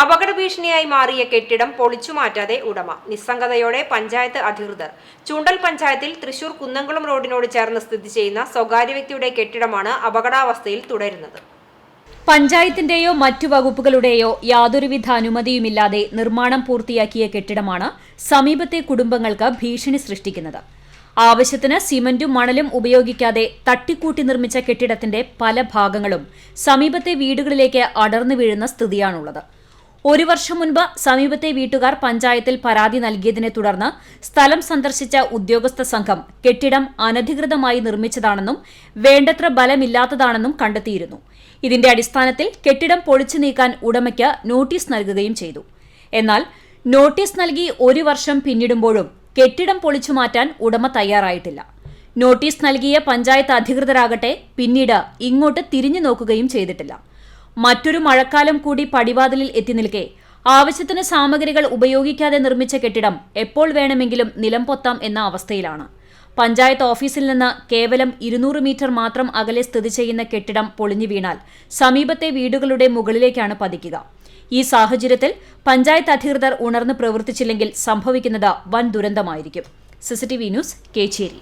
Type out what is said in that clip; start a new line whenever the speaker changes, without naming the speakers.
അപകട ഭീഷണിയായി മാറിയ കെട്ടിടം പൊളിച്ചുമാറ്റാതെ ഉടമ. നിസ്സംഗതയോടെ പഞ്ചായത്ത് അധികൃതർ. ചൂണ്ടൽ പഞ്ചായത്തിൽ തൃശൂർ കുന്നംകുളം റോഡിനോട് ചേർന്ന് സ്ഥിതി ചെയ്യുന്ന സ്വകാര്യ വ്യക്തിയുടെ കെട്ടിടമാണ് അപകടാവസ്ഥയിൽ തുടരുന്നത്.
പഞ്ചായത്തിന്റെയോ മറ്റു വകുപ്പുകളുടെയോ യാതൊരുവിധ അനുമതിയുമില്ലാതെ നിർമ്മാണം പൂർത്തിയാക്കിയ കെട്ടിടമാണ് സമീപത്തെ കുടുംബങ്ങൾക്ക് ഭീഷണി സൃഷ്ടിക്കുന്നത്. ആവശ്യത്തിന് സിമന്റും മണലും ഉപയോഗിക്കാതെ തട്ടിക്കൂട്ടി നിർമ്മിച്ച കെട്ടിടത്തിന്റെ പല ഭാഗങ്ങളും സമീപത്തെ വീടുകളിലേക്ക് അടർന്നു വീഴുന്ന സ്ഥിതിയാണുള്ളത്. ഒരു വർഷം മുൻപ് സമീപത്തെ വീട്ടുകാർ പഞ്ചായത്തിൽ പരാതി നൽകിയതിനെ തുടർന്ന് സ്ഥലം സന്ദർശിച്ച ഉദ്യോഗസ്ഥ സംഘം കെട്ടിടം അനധികൃതമായി നിർമ്മിച്ചതാണെന്നും വേണ്ടത്ര ബലമില്ലാത്തതാണെന്നും കണ്ടെത്തിയിരുന്നു. ഇതിന്റെ അടിസ്ഥാനത്തിൽ കെട്ടിടം പൊളിച്ചു നീക്കാൻ ഉടമയ്ക്ക് നോട്ടീസ് നൽകുകയും ചെയ്തു. എന്നാൽ നോട്ടീസ് നൽകി ഒരു വർഷം പിന്നിടുമ്പോഴും കെട്ടിടം പൊളിച്ചു മാറ്റാൻ ഉടമ തയ്യാറായിട്ടില്ല. നോട്ടീസ് നൽകിയ പഞ്ചായത്ത് അധികൃതരാകട്ടെ പിന്നീട് ഇങ്ങോട്ട് തിരിഞ്ഞു നോക്കുകയും ചെയ്തിട്ടില്ല. മറ്റൊരു മഴക്കാലം കൂടി പടിവാതിലിൽ എത്തി നിൽക്കെ. ആവശ്യത്തിന് സാമഗ്രികൾ ഉപയോഗിക്കാതെ നിർമ്മിച്ച കെട്ടിടം എപ്പോൾ വേണമെങ്കിലും നിലം പൊത്താം എന്ന അവസ്ഥയിലാണ്. പഞ്ചായത്ത് ഓഫീസിൽ നിന്ന് കേവലം ഇരുന്നൂറ് മീറ്റർ മാത്രം അകലെ സ്ഥിതി ചെയ്യുന്ന കെട്ടിടം പൊളിഞ്ഞു വീണാൽ സമീപത്തെ വീടുകളുടെ മുകളിലേക്കാണ് പതിക്കുക. ഈ സാഹചര്യത്തിൽ പഞ്ചായത്ത് അധികൃതർ ഉണർന്ന് പ്രവർത്തിച്ചില്ലെങ്കിൽ സംഭവിക്കുന്നത് വൻ ദുരന്തമായിരിക്കും. CCTV news Kecheri.